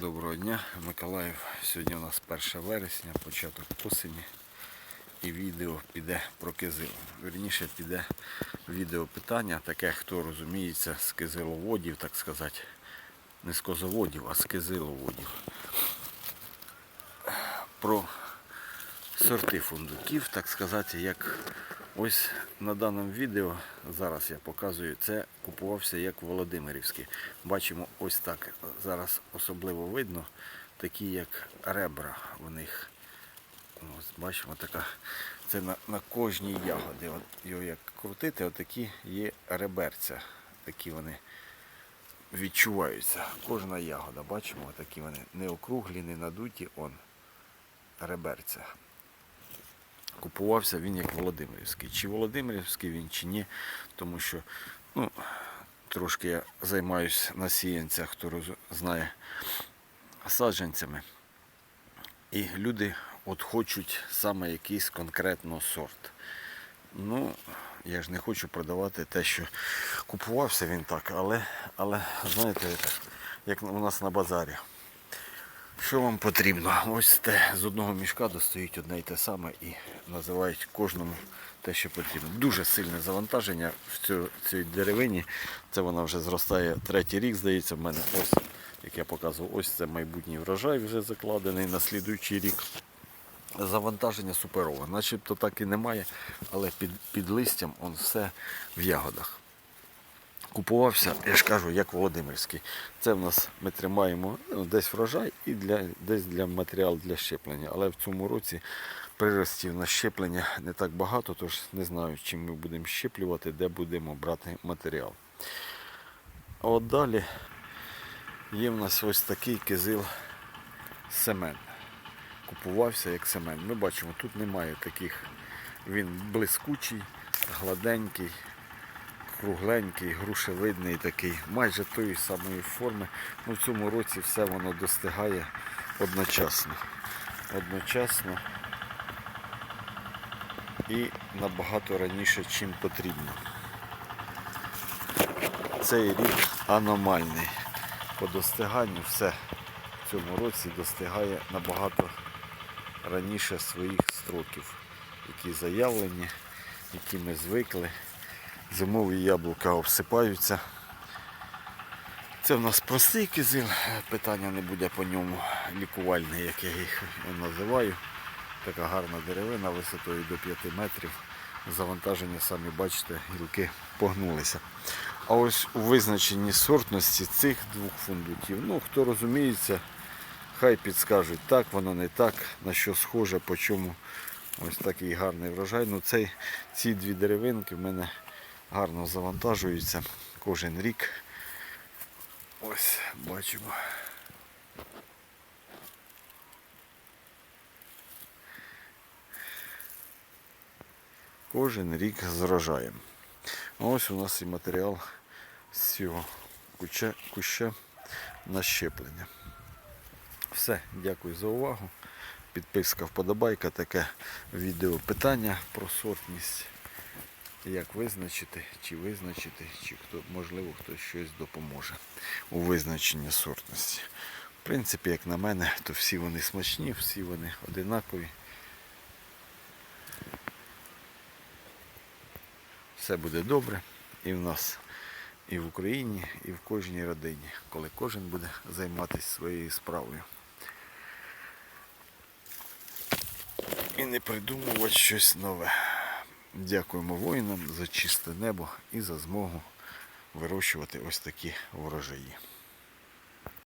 Доброго дня, Миколаїв. Сьогодні у нас 1 вересня, початок осені. І відео піде про кизил. Вірніше піде відео питання, таке, хто розуміється з кизиловодів, так сказати. Не з козоводів, а з кизиловодів. Про сорти фундуків, так сказати, як ось на даному відео зараз я показую, це купувався як Володимирівський. Бачимо ось так. Зараз особливо видно, такі як ребра в них. Ось бачимо така. Це на, на кожній ягоді. От його як крутити, отакі є реберця. Такі вони відчуваються. Кожна ягода, бачимо, такі вони не округлі, не надуті, он реберця. Купувався він як Володимирівський. Чи Володимирівський він, чи ні, тому що ну, трошки я займаюся на сіянцях, хто знає саджанцями. І люди от хочуть саме якийсь конкретно сорт. Ну, я ж не хочу продавати те, що купувався він так, але, але знаєте, як, як у нас на базарі. Що вам потрібно? Ось те з одного мішка достають одне і те саме і називають кожному те, що потрібно. Дуже сильне завантаження в цій деревині. Це вона вже зростає третій рік, здається, в мене ось, як я показував, ось це майбутній врожай вже закладений на слідуючий рік. Завантаження суперове. Начебто так і немає, але під, під листям он все в ягодах купувався, я ж кажу, як Володимирський. Це в нас ми тримаємо ну, десь врожай і для, десь для матеріал для щеплення. Але в цьому році приростів на щеплення не так багато, тож не знаю, чим ми будемо щеплювати, де будемо брати матеріал. А от далі є в нас ось такий кизил семен. Купувався як семен. Ми бачимо, тут немає таких. Він блискучий, гладенький, кругленький, грушевидний такий, майже тої самої форми. Ну, в цьому році все воно достигає одночасно. Одночасно і набагато раніше, чим потрібно. Цей рік аномальний. По достиганню все в цьому році достигає набагато раніше своїх строків, які заявлені, які ми звикли. Зимові яблука обсипаються. Це в нас простий кизил, питання не буде по ньому лікувальний, як я їх називаю. Така гарна деревина висотою до 5 метрів. Завантаження, самі бачите, гілки погнулися. А ось у визначенні сортності цих двох фундуків, ну хто розуміється, хай підскажуть, так воно не так, на що схоже, по чому ось такий гарний врожай. Ну цей, ці дві деревинки в мене гарно завантажуються кожен рік. Ось бачимо. Кожен рік з врожаєм. А Ось у нас і матеріал з цього куща, куща на щеплення. Все, дякую за увагу. Підписка, вподобайка, таке відео питання про сортність. Як визначити, чи визначити, чи хто, можливо, хтось щось допоможе у визначенні сортності. В принципі, як на мене, то всі вони смачні, всі вони одинакові. Все буде добре і в нас, і в Україні, і в кожній родині, коли кожен буде займатися своєю справою. І не придумувати щось нове. Дякуємо воїнам за чисте небо і за змогу вирощувати ось такі врожаї.